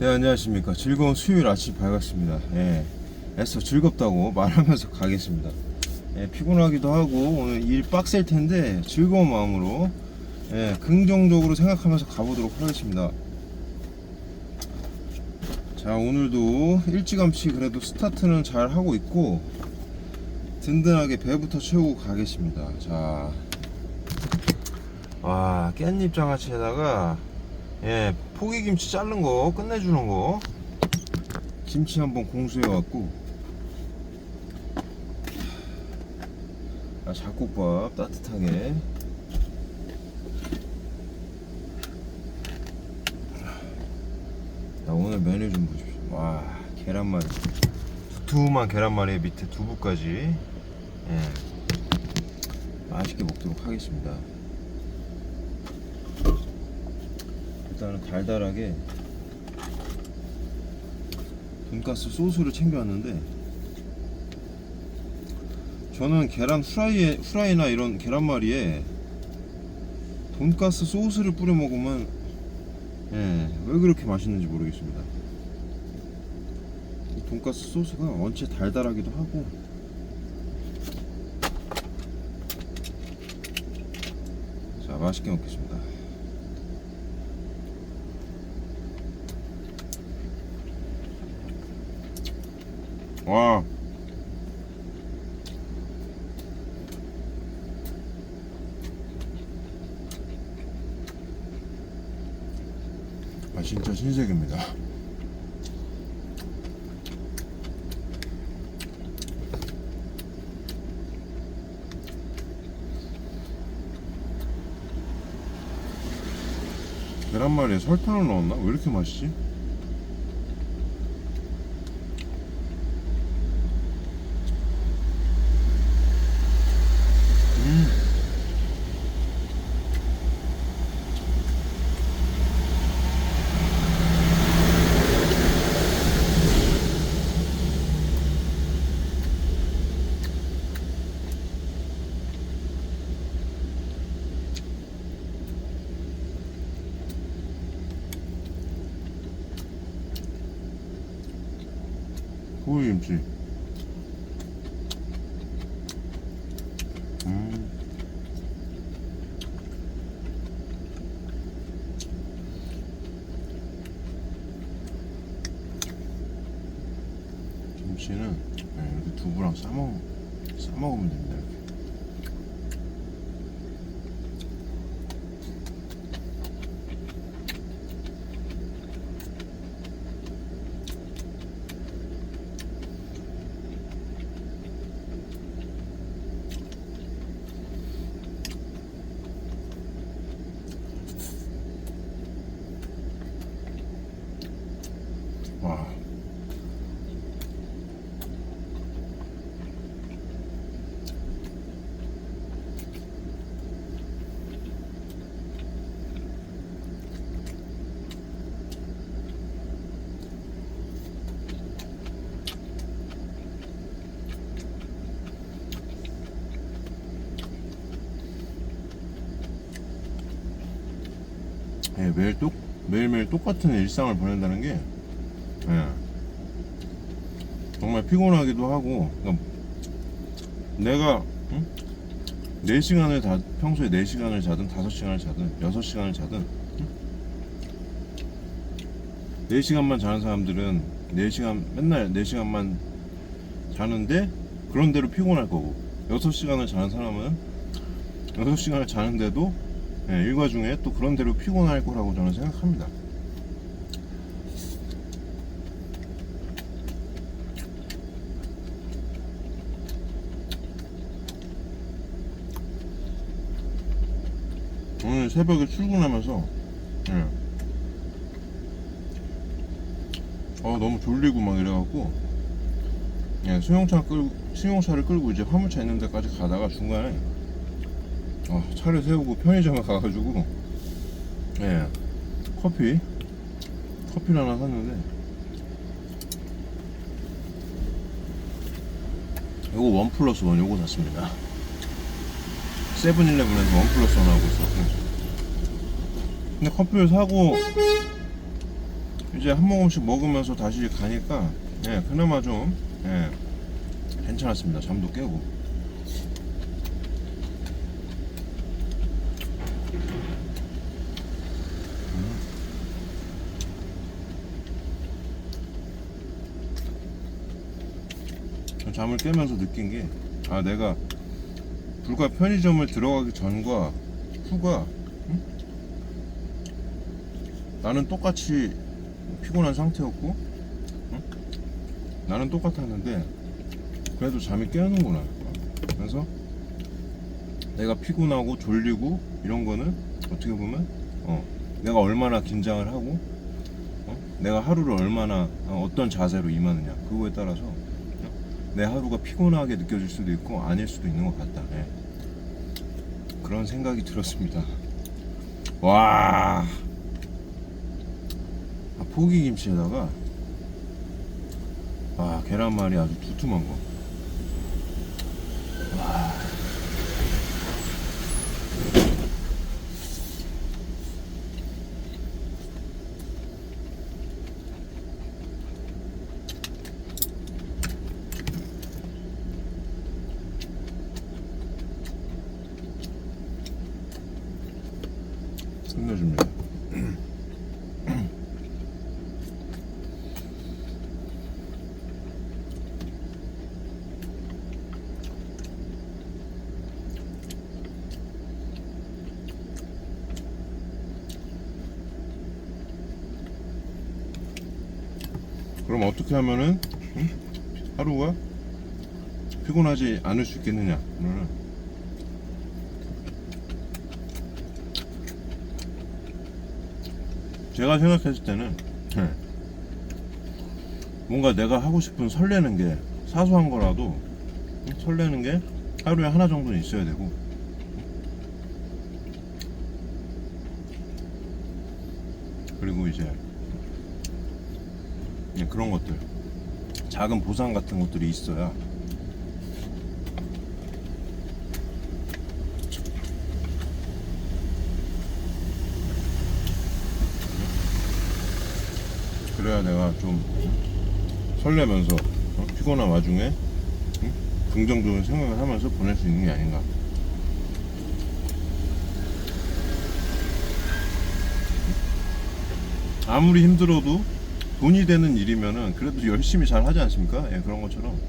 네 안녕하십니까. 즐거운 수요일 아침 밝았습니다. 예. 애써 즐겁다고 말하면서 가겠습니다. 예, 피곤하기도 하고 오늘 일 빡셀 텐데 즐거운 마음으로 예, 긍정적으로 생각하면서 가보도록 하겠습니다. 자 오늘도 일찌감치 그래도 스타트는 잘 하고 있고 든든하게 배부터 채우고 가겠습니다. 자. 와, 깻잎 장아찌에다가 예, 포기김치 자른 거 끝내주는 거. 김치 한번 공수해 갖고. 아, 잡곡밥 따뜻하게. 자, 오늘 메뉴 좀 보십시오. 와 계란말이. 두툼한 계란말이 밑에 두부까지. 예, 맛있게 먹도록 하겠습니다 일단은 달달하게 돈가스 소스를 챙겨왔는데 저는 계란 후라이에 후라이나 이런 계란말이에 돈가스 소스를 뿌려 먹으면 예, 왜 그렇게 맛있는지 모르겠습니다. 이 돈가스 소스가 원체 달달하기도 하고 자 맛있게 먹겠습니다. 와. 아 진짜 신세계입니다. 계란말이에 설탕을 넣었나? 왜 이렇게 맛있지? 고기김치. 음. 김치는 네, 이렇게 두부랑 싸먹, 싸먹으면 됩니다. 이렇게. 와. 예, 매일 똑 매일매일 똑같은 일상을 보낸다는 게 예. 정말 피곤하기도 하고 그러니까 내가 응? 4시간을 다 평소에 4시간을 자든 5시간을 자든 6시간을 자든 응? 4시간만 자는 사람들은 4시간 맨날 4시간만 자는데 그런 대로 피곤할 거고 6시간을 자는 사람은 6시간을 자는데도 예, 일과 중에 또 그런 대로 피곤할 거라고 저는 생각합니다. 오늘 새벽에 출근하면서 예. 어 너무 졸리고 막 이래갖고 예, 수용차 끌 수용차를 끌고 이제 화물차 있는 데까지 가다가 중간에 어, 차를 세우고 편의점에 가가지고 예 커피 커피를 하나 샀는데 이거 원 플러스 원 요거 샀습니다 세븐일레븐에서 원 플러스 원 하고 있어 근데 커피를 사고 이제 한 모금씩 먹으면서 다시 가니까 예, 그나마 좀 예, 괜찮았습니다. 잠도 깨고. 잠을 깨면서 느낀 게, 아, 내가 불과 편의점을 들어가기 전과 후가, 응? 나는 똑같이 피곤한 상태였고, 응? 나는 똑같았는데, 그래도 잠이 깨는구나. 그래서 내가 피곤하고 졸리고 이런 거는 어떻게 보면, 어, 내가 얼마나 긴장을 하고, 어? 내가 하루를 얼마나 어, 어떤 자세로 임하느냐 그거에 따라서 내 하루가 피곤하게 느껴질 수도 있고 아닐 수도 있는 것 같다. 예. 그런 생각이 들었습니다. 와, 아, 포기 김치에다가 아 계란말이 아주 두툼한 거. 끝내줍니다. 그럼 어떻게 하면은 응? 하루가 피곤하지 않을 수 있겠느냐? 그러면은 제가 생각했을 때는 예, 뭔가 내가 하고 싶은 설레는 게 사소한 거라도 응? 설레는 게 하루에 하나 정도는 있어야 되고 그리고 이제 예, 그런 것들 작은 보상 같은 것들이 있어야 그래야 내가 좀 설레면서 어? 피곤한 와중에 응? 긍정적인 생각을 하면서 보낼 수 있는 게 아닌가. 아무리 힘들어도 돈이 되는 일이면은 그래도 열심히 잘 하지 않습니까? 예, 그런 것처럼.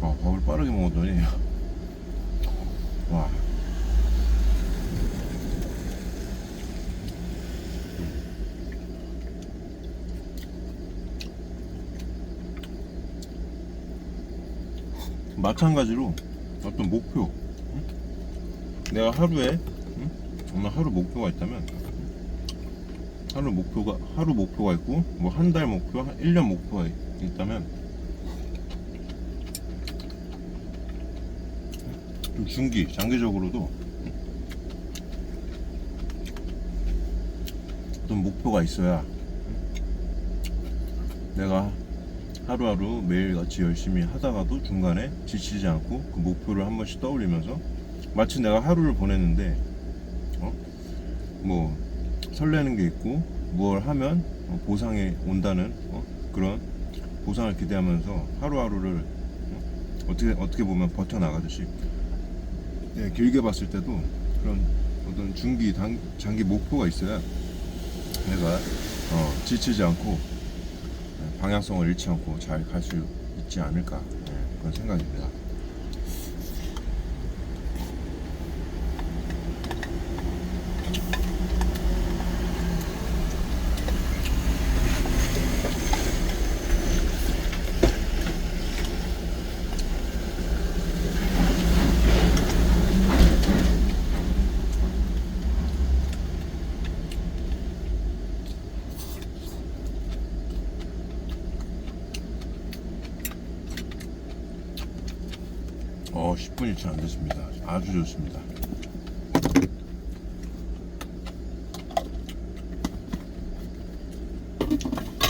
아, 밥을 빠르게 먹었더니 와. 마찬가지로 어떤 목표 응? 내가 하루에 응? 오늘 하루 목표가 있다면 하루 목표가 하루 목표가 있고 뭐 한 달 목표, 한 1년 목표가 있- 있다면 좀 중기, 장기적으로도 어떤 목표가 있어야 내가 하루하루 매일같이 열심히 하다가도 중간에 지치지 않고 그 목표를 한 번씩 떠올리면서 마치 내가 하루를 보냈는데 어? 뭐 설레는 게 있고 무얼 하면 어, 보상이 온다는 어? 그런 보상을 기대하면서 하루하루를 어? 어떻게 어떻게 보면 버텨 나가듯이 네, 길게 봤을 때도 그런 어떤 중기 단, 장기 목표가 있어야 내가 어, 지치지 않고 네, 방향성을 잃지 않고 잘 갈 수 있지 않을까 네, 그런 생각입니다. 어, 10분이 채안 됐습니다. 아주 좋습니다.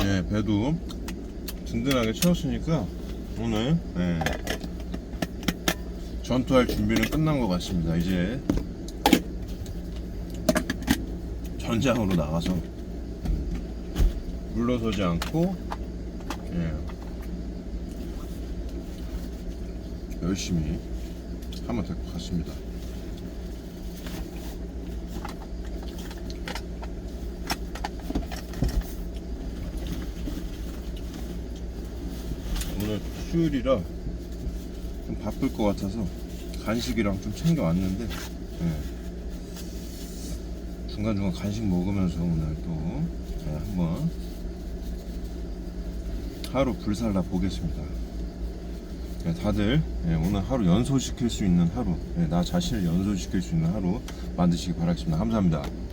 네, 배도 든든하게 채웠으니까 오늘 네, 전투할 준비는 끝난 것 같습니다. 이제 전장으로 나가서 물러서지 않고 예, 열심히 하면 될 것 같습니다. 오늘 수요일이라 좀 바쁠 것 같아서 간식이랑 좀 챙겨 왔는데 예. 중간중간 간식 먹으면서 오늘 또 예, 한번 하루 불살라 보겠습니다. 예, 다들 예, 오늘 하루 연소시킬 수 있는 하루, 예, 나 자신을 연소시킬 수 있는 하루 만드시기 바라겠습니다. 감사합니다.